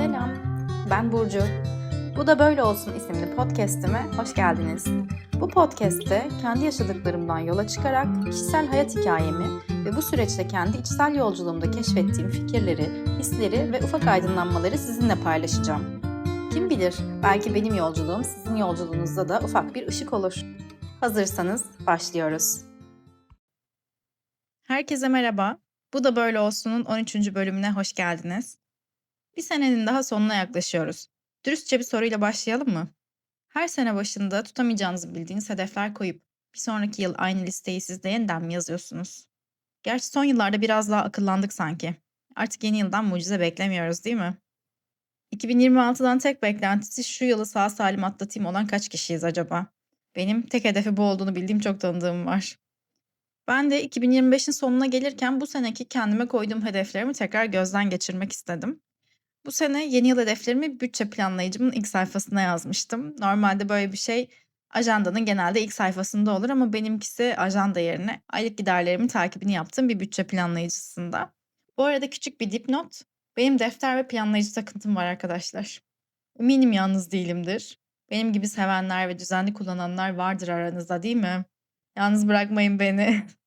Selam, ben Burcu. Bu da Böyle Olsun isimli podcast'ime hoş geldiniz. Bu podcast'te kendi yaşadıklarımdan yola çıkarak kişisel hayat hikayemi ve bu süreçte kendi içsel yolculuğumda keşfettiğim fikirleri, hisleri ve ufak aydınlanmaları sizinle paylaşacağım. Kim bilir, belki benim yolculuğum sizin yolculuğunuzda da ufak bir ışık olur. Hazırsanız başlıyoruz. Herkese merhaba. Bu da Böyle Olsun'un 13. bölümüne hoş geldiniz. Bir senenin daha sonuna yaklaşıyoruz. Dürüstçe bir soruyla başlayalım mı? Her sene başında tutamayacağınızı bildiğiniz hedefler koyup bir sonraki yıl aynı listeyi siz de yeniden mi yazıyorsunuz? Gerçi son yıllarda biraz daha akıllandık sanki. Artık yeni yıldan mucize beklemiyoruz değil mi? 2026'dan tek beklentisi şu yılı sağ salim atlatayım olan kaç kişiyiz acaba? Benim tek hedefi bu olduğunu bildiğim çok tanıdığım var. Ben de 2025'in sonuna gelirken bu seneki kendime koyduğum hedeflerimi tekrar gözden geçirmek istedim. Bu sene yeni yıl hedeflerimi bütçe planlayıcımın ilk sayfasına yazmıştım. Normalde böyle bir şey ajandanın genelde ilk sayfasında olur ama benimkisi ajanda yerine aylık giderlerimin takibini yaptığım bir bütçe planlayıcısında. Bu arada küçük bir dipnot. Benim defter ve planlayıcı takıntım var arkadaşlar. Eminim yalnız değilimdir. Benim gibi sevenler ve düzenli kullananlar vardır aranızda değil mi? Yalnız bırakmayın beni.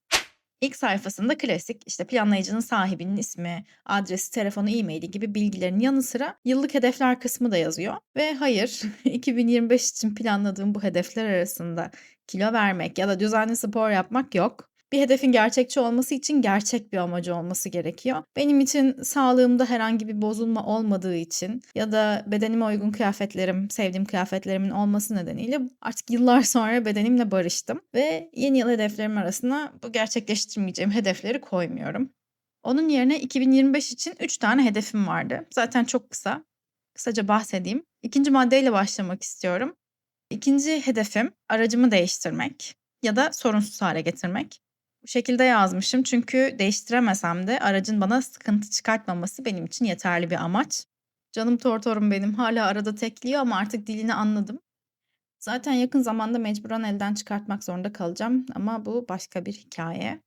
İlk sayfasında klasik işte planlayıcının sahibinin ismi, adresi, telefonu, e-maili gibi bilgilerin yanı sıra yıllık hedefler kısmı da yazıyor. Ve hayır 2025 için planladığım bu hedefler arasında kilo vermek ya da düzenli spor yapmak yok. Bir hedefin gerçekçi olması için gerçek bir amacı olması gerekiyor. Benim için sağlığımda herhangi bir bozulma olmadığı için ya da bedenime uygun kıyafetlerim, sevdiğim kıyafetlerimin olması nedeniyle artık yıllar sonra bedenimle barıştım ve yeni yıl hedeflerim arasına bu gerçekleştirmeyeceğim hedefleri koymuyorum. Onun yerine 2025 için 3 tane hedefim vardı. Zaten çok kısa. Kısaca bahsedeyim. İkinci maddeyle başlamak istiyorum. İkinci hedefim aracımı değiştirmek ya da sorunsuz hale getirmek. Bu şekilde yazmışım çünkü değiştiremesem de aracın bana sıkıntı çıkartmaması benim için yeterli bir amaç. Canım tortorum benim hala arada tekliyor ama artık dilini anladım. Zaten yakın zamanda mecburen elden çıkartmak zorunda kalacağım ama bu başka bir hikaye.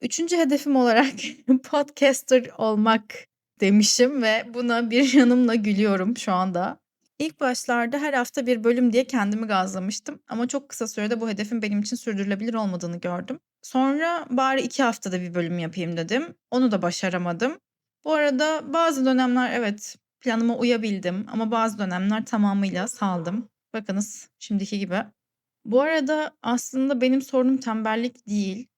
Üçüncü hedefim olarak podcaster olmak demişim ve buna bir yanımla gülüyorum şu anda. İlk başlarda her hafta bir bölüm diye kendimi gazlamıştım ama çok kısa sürede bu hedefin benim için sürdürülebilir olmadığını gördüm. Sonra bari iki haftada bir bölüm yapayım dedim. Onu da başaramadım. Bu arada bazı dönemler evet planıma uyabildim ama bazı dönemler tamamıyla saldım. Bakınız şimdiki gibi. Bu arada aslında benim sorunum tembellik değil.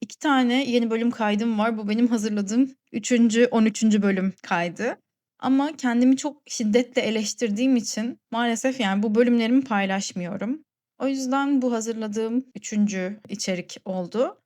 İki tane yeni bölüm kaydım var. Bu benim hazırladığım 3. 13. bölüm kaydı. Ama kendimi çok şiddetle eleştirdiğim için maalesef yani bu bölümlerimi paylaşmıyorum. O yüzden bu hazırladığım üçüncü içerik oldu.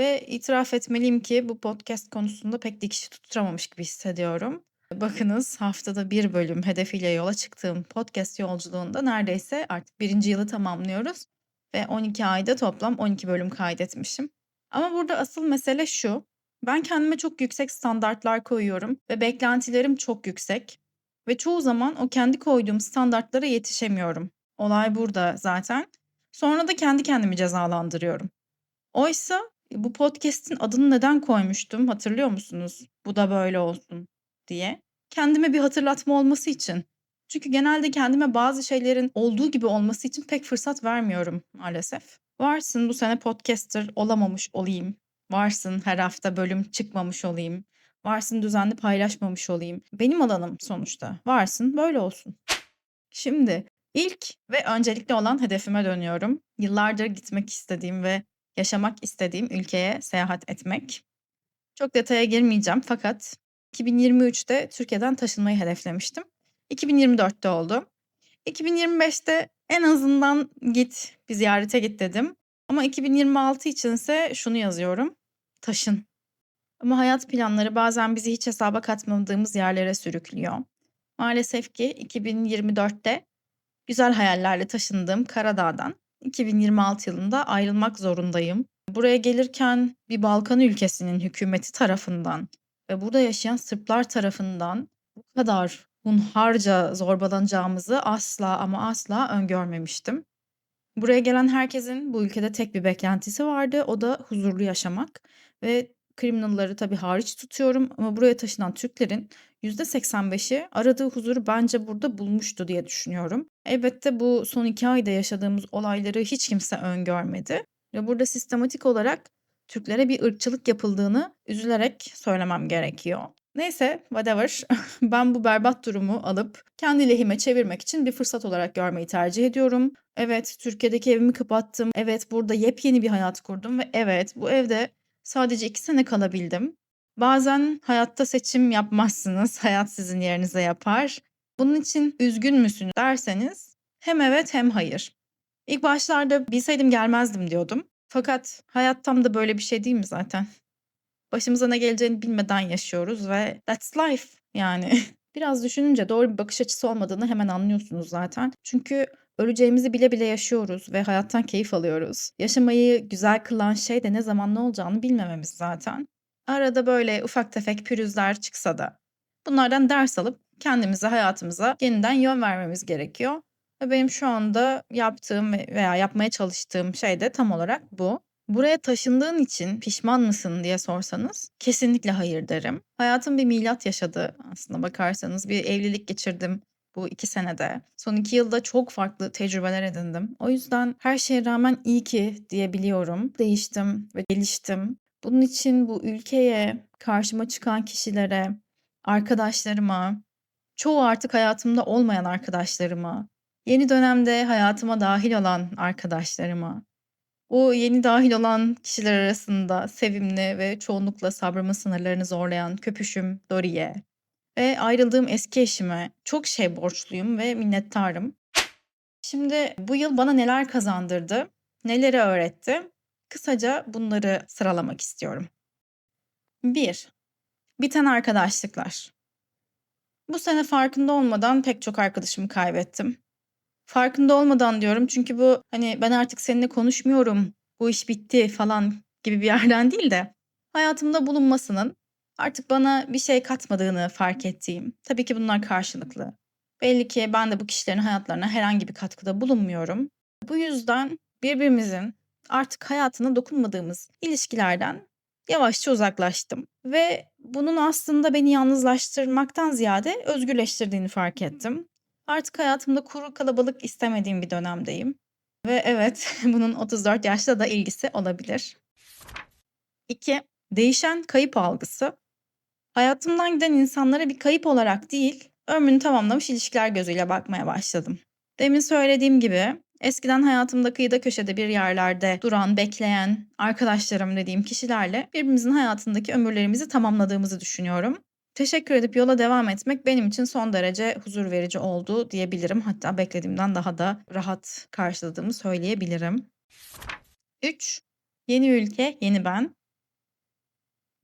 Ve itiraf etmeliyim ki bu podcast konusunda pek dikişi tutturamamış gibi hissediyorum. Bakınız haftada bir bölüm hedefiyle yola çıktığım podcast yolculuğunda neredeyse artık birinci yılı tamamlıyoruz. Ve 12 ayda toplam 12 bölüm kaydetmişim. Ama burada asıl mesele şu. Ben kendime çok yüksek standartlar koyuyorum ve beklentilerim çok yüksek. Ve çoğu zaman o kendi koyduğum standartlara yetişemiyorum. Olay burada zaten. Sonra da kendi kendimi cezalandırıyorum. Oysa bu podcast'in adını neden koymuştum hatırlıyor musunuz? Bu da böyle olsun diye. Kendime bir hatırlatma olması için. Çünkü genelde kendime bazı şeylerin olduğu gibi olması için pek fırsat vermiyorum maalesef. Varsın bu sene podcaster olamamış olayım. Varsın her hafta bölüm çıkmamış olayım. Varsın düzenli paylaşmamış olayım. Benim alanım sonuçta. Varsın böyle olsun. Şimdi ilk ve öncelikli olan hedefime dönüyorum. Yıllardır gitmek istediğim ve yaşamak istediğim ülkeye seyahat etmek. Çok detaya girmeyeceğim fakat 2023'te Türkiye'den taşınmayı hedeflemiştim. 2024'te oldu. 2025'te en azından git bir ziyarete git dedim. Ama 2026 içinse şunu yazıyorum. Taşın. Ama hayat planları bazen bizi hiç hesaba katmadığımız yerlere sürüklüyor. Maalesef ki 2024'te güzel hayallerle taşındığım Karadağ'dan 2026 yılında ayrılmak zorundayım. Buraya gelirken bir Balkan ülkesinin hükümeti tarafından ve burada yaşayan Sırplar tarafından bu kadar hunharca zorbalanacağımızı asla ama asla öngörmemiştim. Buraya gelen herkesin bu ülkede tek bir beklentisi vardı. O da huzurlu yaşamak ve criminal'ları tabii hariç tutuyorum ama buraya taşınan Türklerin %85'i aradığı huzuru bence burada bulmuştu diye düşünüyorum. Elbette bu son 2 ayda yaşadığımız olayları hiç kimse öngörmedi ve burada sistematik olarak Türklere bir ırkçılık yapıldığını üzülerek söylemem gerekiyor. Neyse, whatever. Ben bu berbat durumu alıp kendi lehime çevirmek için bir fırsat olarak görmeyi tercih ediyorum. Evet, Türkiye'deki evimi kapattım. Evet, burada yepyeni bir hayat kurdum ve evet, bu evde sadece 2 sene kalabildim. Bazen hayatta seçim yapmazsınız, hayat sizin yerinize yapar. Bunun için üzgün müsün derseniz hem evet hem hayır. İlk başlarda bilseydim gelmezdim diyordum. Fakat hayat tam da böyle bir şey değil mi zaten? Başımıza ne geleceğini bilmeden yaşıyoruz ve that's life yani. Biraz düşününce doğru bir bakış açısı olmadığını hemen anlıyorsunuz zaten. Çünkü öleceğimizi bile bile yaşıyoruz ve hayattan keyif alıyoruz. Yaşamayı güzel kılan şey de ne zaman ne olacağını bilmememiz zaten. Arada böyle ufak tefek pürüzler çıksa da bunlardan ders alıp kendimize, hayatımıza yeniden yön vermemiz gerekiyor. Ve benim şu anda yaptığım veya yapmaya çalıştığım şey de tam olarak bu. Buraya taşındığın için pişman mısın diye sorsanız kesinlikle hayır derim. Hayatım bir milat yaşadı aslında bakarsanız. Bir evlilik geçirdim bu 2 senede. Son 2 yılda çok farklı tecrübeler edindim. O yüzden her şeye rağmen iyi ki diyebiliyorum. Değiştim ve geliştim. Bunun için bu ülkeye, karşıma çıkan kişilere, arkadaşlarıma, çoğu artık hayatımda olmayan arkadaşlarıma, yeni dönemde hayatıma dahil olan arkadaşlarıma, o yeni dahil olan kişiler arasında sevimli ve çoğunlukla sabrımın sınırlarını zorlayan köpüşüm Dori'ye ve ayrıldığım eski eşime çok şey borçluyum ve minnettarım. Şimdi bu yıl bana neler kazandırdı, neleri öğretti? Kısaca bunları sıralamak istiyorum. 1. Biten arkadaşlıklar. Bu sene farkında olmadan pek çok arkadaşımı kaybettim. Farkında olmadan diyorum çünkü bu hani ben artık seninle konuşmuyorum, bu iş bitti falan gibi bir yerden değil de hayatımda bulunmasının artık bana bir şey katmadığını fark ettiğim. Tabii ki bunlar karşılıklı. Belli ki ben de bu kişilerin hayatlarına herhangi bir katkıda bulunmuyorum. Bu yüzden birbirimizin artık hayatına dokunmadığımız ilişkilerden yavaşça uzaklaştım ve bunun aslında beni yalnızlaştırmaktan ziyade özgürleştirdiğini fark ettim. Artık hayatımda kuru kalabalık istemediğim bir dönemdeyim ve evet, bunun 34 yaşla da ilgisi olabilir. 2. Değişen kayıp algısı. Hayatımdan giden insanlara bir kayıp olarak değil, ömrünü tamamlamış ilişkiler gözüyle bakmaya başladım. Demin söylediğim gibi eskiden hayatımda kıyıda köşede bir yerlerde duran, bekleyen arkadaşlarım dediğim kişilerle birbirimizin hayatındaki ömürlerimizi tamamladığımızı düşünüyorum. Teşekkür edip yola devam etmek benim için son derece huzur verici oldu diyebilirim. Hatta beklediğimden daha da rahat karşıladığımı söyleyebilirim. 3. Yeni ülke, yeni ben.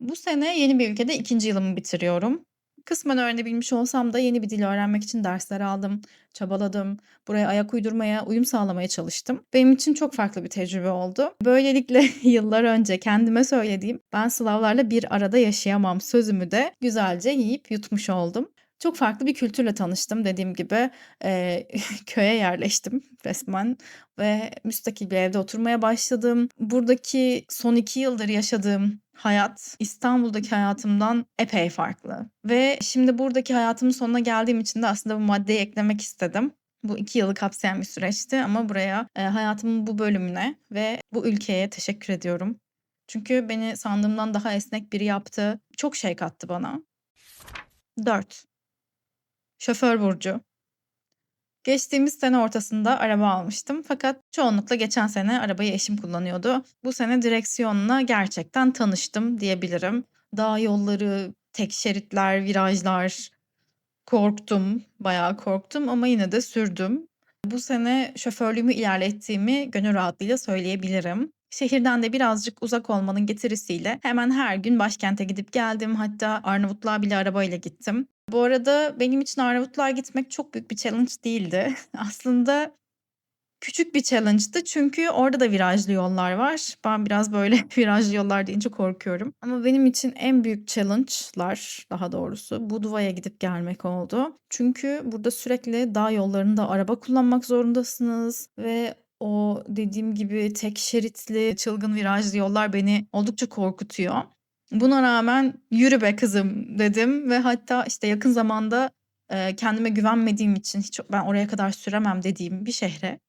Bu sene yeni bir ülkede ikinci yılımı bitiriyorum. Kısmen öğrenebilmiş olsam da yeni bir dil öğrenmek için dersler aldım, çabaladım. Buraya ayak uydurmaya, uyum sağlamaya çalıştım. Benim için çok farklı bir tecrübe oldu. Böylelikle yıllar önce kendime söylediğim ben Slavlarla bir arada yaşayamam sözümü de güzelce yiyip yutmuş oldum. Çok farklı bir kültürle tanıştım dediğim gibi. Eee, köye yerleştim resmen ve müstakil bir evde oturmaya başladım. Buradaki son 2 yıldır yaşadığım hayat İstanbul'daki hayatımdan epey farklı ve şimdi buradaki hayatımın sonuna geldiğim için de aslında bu maddeyi eklemek istedim. Bu 2 yılı kapsayan bir süreçti ama buraya, eee, hayatımın bu bölümüne ve bu ülkeye teşekkür ediyorum. Çünkü beni sandığımdan daha esnek biri yaptı. Çok şey kattı bana. 4. Şoför burcu. Geçtiğimiz sene ortasında araba almıştım fakat çoğunlukla geçen sene arabayı eşim kullanıyordu. Bu sene direksiyonla gerçekten tanıştım diyebilirim. Dağ yolları, tek şeritler, virajlar. Korktum, bayağı korktum ama yine de sürdüm. Bu sene şoförlüğümü ilerlettiğimi gönül rahatlığıyla söyleyebilirim. Şehirden de birazcık uzak olmanın getirisiyle hemen her gün başkente gidip geldim. Hatta Arnavutluğa bile arabayla gittim. Bu arada benim için Arnavutluğa gitmek çok büyük bir challenge değildi. Aslında küçük bir challenge'dı çünkü orada da virajlı yollar var. Ben biraz böyle virajlı yollar deyince korkuyorum. Ama benim için en büyük challenge'lar daha doğrusu Budva'ya gidip gelmek oldu. Çünkü burada sürekli dağ yollarında araba kullanmak zorundasınız ve o dediğim gibi tek şeritli çılgın virajlı yollar beni oldukça korkutuyor. Buna rağmen "Yürü be kızım." dedim ve hatta, işte, yakın zamanda, eee, kendime güvenmediğim için hiç ben oraya kadar süremem dediğim bir şehre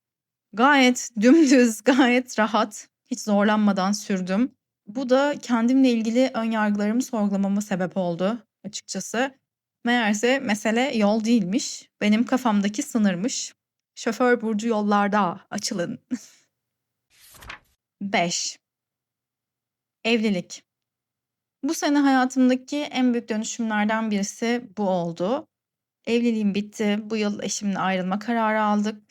gayet dümdüz, gayet rahat, hiç zorlanmadan sürdüm. Bu da kendimle ilgili ön yargılarımı sorgulamama sebep oldu açıkçası. Meğerse mesele yol değilmiş, benim kafamdaki sınırmış. Şoför Burcu yollarda, açılın. 5 Evlilik. Bu sene hayatımdaki en büyük dönüşümlerden birisi bu oldu. Evliliğim bitti. Bu yıl eşimle ayrılma kararı aldık.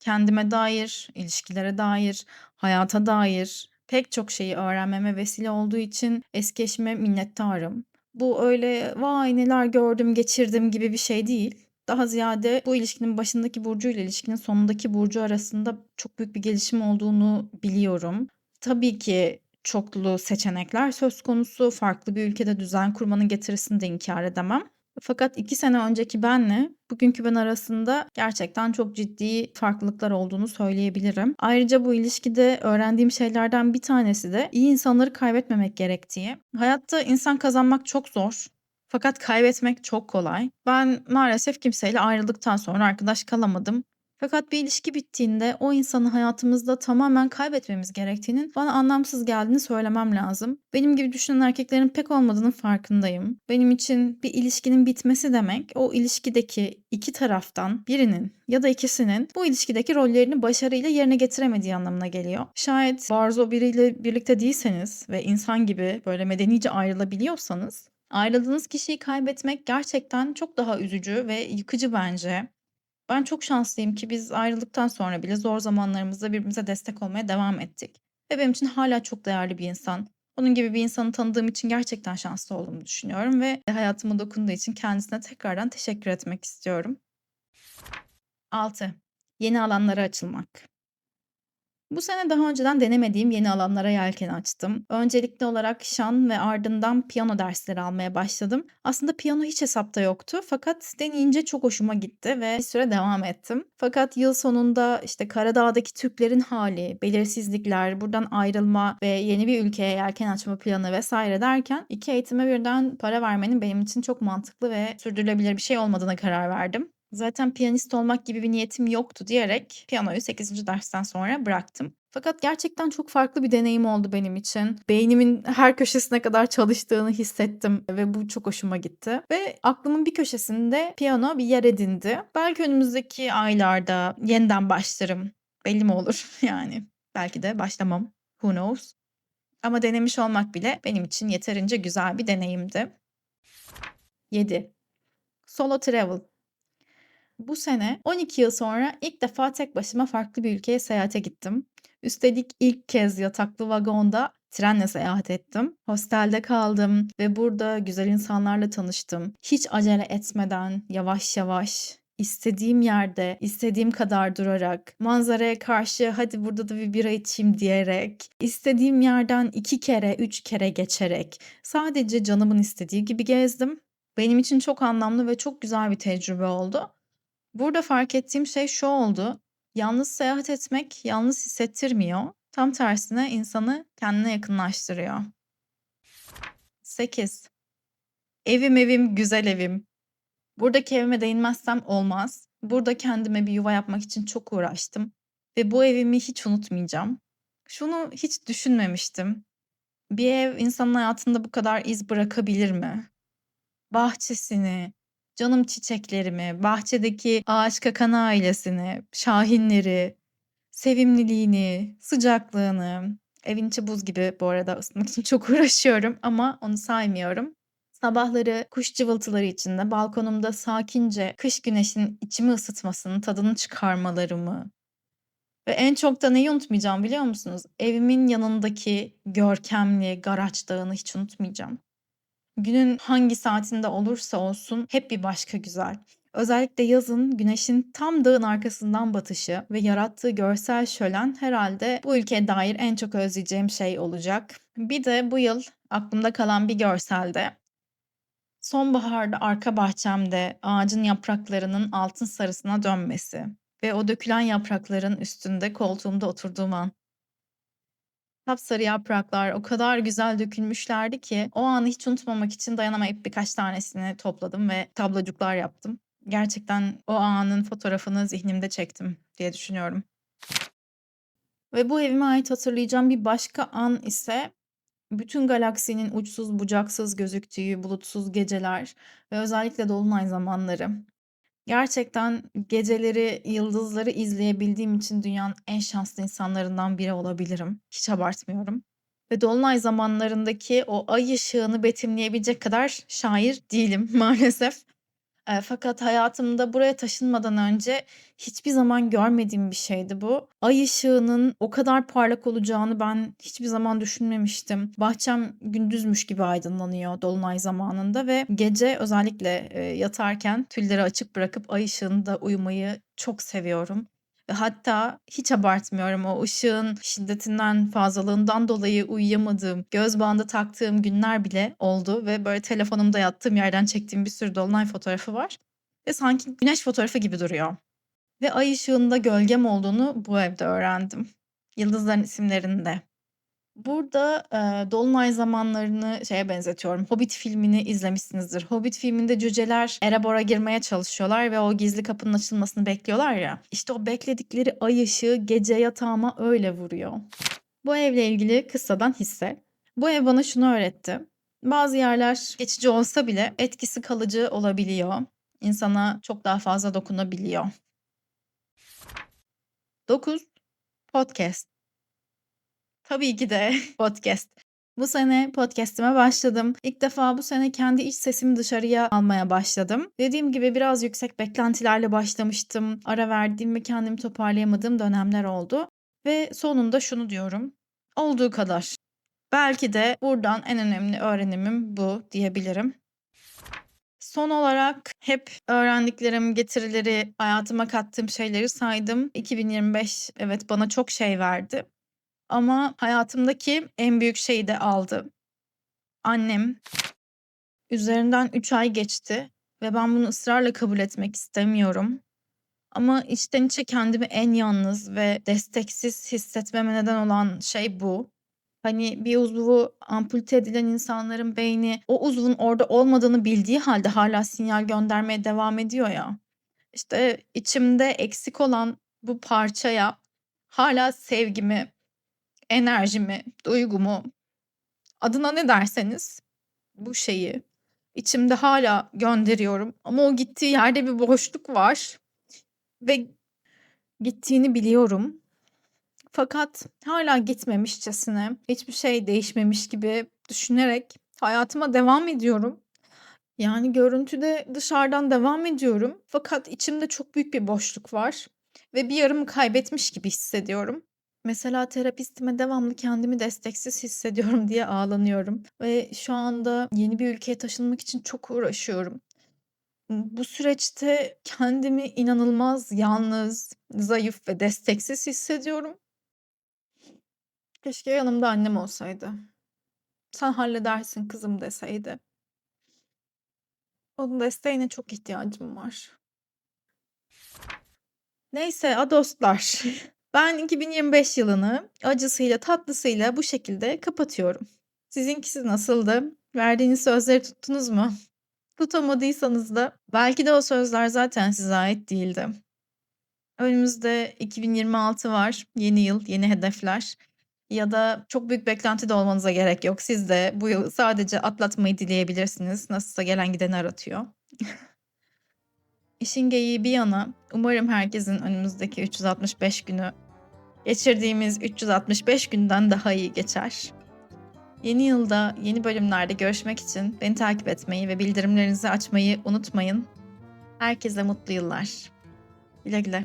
Kendime dair, ilişkilere dair, hayata dair pek çok şeyi öğrenmeme vesile olduğu için eski eşime minnettarım. Bu öyle "Vay, neler gördüm, geçirdim." gibi bir şey değil. Daha ziyade bu ilişkinin başındaki Burcu'yla ilişkinin sonundaki Burcu arasında çok büyük bir gelişim olduğunu biliyorum. Tabii ki çoklu seçenekler söz konusu. Farklı bir ülkede düzen kurmanın getirisini de inkâr edemem. Fakat 2 sene önceki benle bugünkü ben arasında gerçekten çok ciddi farklılıklar olduğunu söyleyebilirim. Ayrıca bu ilişkide öğrendiğim şeylerden bir tanesi de iyi insanları kaybetmemek gerektiği. Hayatta insan kazanmak çok zor fakat kaybetmek çok kolay. Ben maalesef kimseyle ayrıldıktan sonra arkadaş kalamadım. Fakat bir ilişki bittiğinde o insanı hayatımızda tamamen kaybetmemiz gerektiğinin bana anlamsız geldiğini söylemem lazım. Benim gibi düşünen erkeklerin pek olmadığının farkındayım. Benim için bir ilişkinin bitmesi demek o ilişkideki iki taraftan birinin ya da ikisinin bu ilişkideki rollerini başarıyla yerine getiremediği anlamına geliyor. Şayet barzo biriyle birlikte değilseniz ve insan gibi böyle medenice ayrılabiliyorsanız ayrıldığınız kişiyi kaybetmek gerçekten çok daha üzücü ve yıkıcı bence. Ben çok şanslıyım ki biz ayrıldıktan sonra bile zor zamanlarımızda birbirimize destek olmaya devam ettik ve benim için hâlâ çok değerli bir insan. Onun gibi bir insanı tanıdığım için gerçekten şanslı olduğumu düşünüyorum ve hayatıma dokunduğu için kendisine tekrardan teşekkür etmek istiyorum. 6 Yeni alanlara açılmak. Bu sene daha önceden denemediğim yeni alanlara yelken açtım. Öncelikli olarak şan ve ardından piyano dersleri almaya başladım. Aslında piyano hiç hesapta yoktu fakat deneyince çok hoşuma gitti ve bir süre devam ettim. Fakat yıl sonunda işte Karadağ'daki Türklerin hali, belirsizlikler, buradan ayrılma ve yeni bir ülkeye yelken açma planı vesaire derken iki eğitime birden para vermenin benim için çok mantıklı ve sürdürülebilir bir şey olmadığına karar verdim. Zaten piyanist olmak gibi bir niyetim yoktu diyerek piyanoyu 8. dersten sonra bıraktım. Fakat gerçekten çok farklı bir deneyim oldu benim için. Beynimin her köşesine kadar çalıştığını hissettim ve bu çok hoşuma gitti. Ve aklımın bir köşesinde piyano bir yer edindi. Belki önümüzdeki aylarda yeniden başlarım. Belli mi olur yani? Belki de başlamam. Who knows? Ama denemiş olmak bile benim için yeterince güzel bir deneyimdi. 7. Solo travel. Bu sene 12 yıl sonra ilk defa tek başıma farklı bir ülkeye seyahate gittim. Üstelik ilk kez yataklı vagonda trenle seyahat ettim. Hostelde kaldım ve burada güzel insanlarla tanıştım. Hiç acele etmeden yavaş yavaş istediğim yerde, istediğim kadar durarak, manzaraya karşı hadi burada da bir bira içeyim diyerek, istediğim yerden 2 kere, 3 kere geçerek sadece canımın istediği gibi gezdim. Benim için çok anlamlı ve çok güzel bir tecrübe oldu. Burada fark ettiğim şey şu oldu: Yalnız seyahat etmek yalnız hissettirmiyor. Tam tersine insanı kendine yakınlaştırıyor. 8 Evim evim, güzel evim. Buradaki evime değinmezsem olmaz. Burada kendime bir yuva yapmak için çok uğraştım ve bu evimi hiç unutmayacağım. Şunu hiç düşünmemiştim. Bir ev insanın hayatında bu kadar iz bırakabilir mi? Bahçesini, canım çiçeklerimi, bahçedeki ağaç kakan ailesini, şahinleri, sevimliliğini, sıcaklığını, evin içi buz gibi bu arada ısıtmak için çok uğraşıyorum ama onu saymıyorum. Sabahları kuş cıvıltıları içinde balkonumda sakince kış güneşinin içimi ısıtmasının tadını çıkarmalarımı ve en çok da neyi unutmayacağım biliyor musunuz? Evimin yanındaki görkemli Garaç Dağı'nı hiç unutmayacağım. Günün hangi saatinde olursa olsun hep bir başka güzel. Özellikle yazın güneşin tam dağın arkasından batışı ve yarattığı görsel şölen herhalde bu ülkeye dair en çok özleyeceğim şey olacak. Bir de bu yıl aklımda kalan bir görselde sonbaharda arka bahçemde ağacın yapraklarının altın sarısına dönmesi ve o dökülen yaprakların üstünde koltuğumda oturduğum an. Sapsarı yapraklar o kadar güzel dökülmüşlerdi ki o anı hiç unutmamak için dayanamayıp birkaç tanesini topladım ve tablocuklar yaptım. Gerçekten o anın fotoğrafını zihnimde çektim diye düşünüyorum. Ve bu evime ait hatırlayacağım bir başka an ise bütün galaksinin uçsuz bucaksız gözüktüğü bulutsuz geceler ve özellikle dolunay zamanları. Gerçekten geceleri, yıldızları izleyebildiğim için dünyanın en şanslı insanlarından biri olabilirim. Hiç abartmıyorum. Ve dolunay zamanlarındaki o ay ışığını betimleyebilecek kadar şair değilim maalesef. Eee, fakat hayatımda buraya taşınmadan önce hiçbir zaman görmediğim bir şeydi bu. Ay ışığının o kadar parlak olacağını ben hiçbir zaman düşünmemiştim. Bahçem gündüzmüş gibi aydınlanıyor dolunay zamanında ve gece özellikle, eee, yatarken tülleri açık bırakıp ay ışığında uyumayı çok seviyorum. Hatta hiç abartmıyorum o ışığın şiddetinden, fazlalığından dolayı uyuyamadığım, göz bandı taktığım günler bile oldu ve böyle telefonumda yattığım yerden çektiğim bir sürü dolunay fotoğrafı var ve sanki güneş fotoğrafı gibi duruyor. Ve ay ışığında gölgem olduğunu bu evde öğrendim. Yıldızların isimlerini de. Burada, eee, dolunay zamanlarını şeye benzetiyorum, Hobbit filmini izlemişsinizdir. Hobbit filminde cüceler Erebor'a girmeye çalışıyorlar ve o gizli kapının açılmasını bekliyorlar ya. İşte o bekledikleri ay ışığı gece yatağıma öyle vuruyor. Bu evle ilgili kıssadan hisse. Bu ev bana şunu öğretti. Bazı yerler geçici olsa bile etkisi kalıcı olabiliyor. İnsana çok daha fazla dokunabiliyor. 9. Podcast. Tabii ki de podcast. Bu sene podcast'ime başladım. İlk defa bu sene kendi iç sesimi dışarıya almaya başladım. Dediğim gibi biraz yüksek beklentilerle başlamıştım. Ara verdiğim ve kendimi toparlayamadığım dönemler oldu. Ve sonunda şunu diyorum. Olduğu kadar. Belki de buradan en önemli öğrenimim bu diyebilirim. Son olarak hep öğrendiklerim, getirileri, hayatıma kattığım şeyleri saydım. 2025 evet bana çok şey verdi. Ama hayatımdaki en büyük şeyi de aldı. Annem. Üzerinden 3 ay geçti ve ben bunu ısrarla kabul etmek istemiyorum. Ama içten içe kendimi en yalnız ve desteksiz hissetmeme neden olan şey bu. Hani bir uzvu ampute edilen insanların beyni o uzvun orada olmadığını bildiği halde hala sinyal göndermeye devam ediyor ya. İşte içimde eksik olan bu parçaya hala sevgimi, enerjimi, duygumu, adına ne derseniz bu şeyi içimde hala gönderiyorum. Ama o gittiği yerde bir boşluk var ve gittiğini biliyorum. Fakat hala gitmemişçesine, hiçbir şey değişmemiş gibi düşünerek hayatıma devam ediyorum. Yani görüntüde dışarıdan devam ediyorum. Fakat içimde çok büyük bir boşluk var ve bir yarımı kaybetmiş gibi hissediyorum. Mesela terapistime devamlı kendimi desteksiz hissediyorum diye ağlanıyorum ve şu anda yeni bir ülkeye taşınmak için çok uğraşıyorum. Bu süreçte kendimi inanılmaz yalnız, zayıf ve desteksiz hissediyorum. Keşke yanımda annem olsaydı. "Sen halledersin kızım." deseydi. Onun desteğine çok ihtiyacım var. Neyse, adostlar. Ben 2025 yılını acısıyla tatlısıyla bu şekilde kapatıyorum. Sizinkisi nasıldı? Verdiğiniz sözleri tuttunuz mu? Tutamadıysanız da belki de o sözler zaten size ait değildi. Önümüzde 2026 var. Yeni yıl, yeni hedefler. Ya da çok büyük beklenti de olmanıza gerek yok. Siz de bu yılı sadece atlatmayı dileyebilirsiniz. Nasılsa gelen gideni aratıyor. İşin geyiği bir yana, umarım herkesin önümüzdeki 365 günü geçirdiğimiz 365 günden daha iyi geçer. Yeni yılda yeni bölümlerde görüşmek için beni takip etmeyi ve bildirimlerinizi açmayı unutmayın. Herkese mutlu yıllar. Güle güle.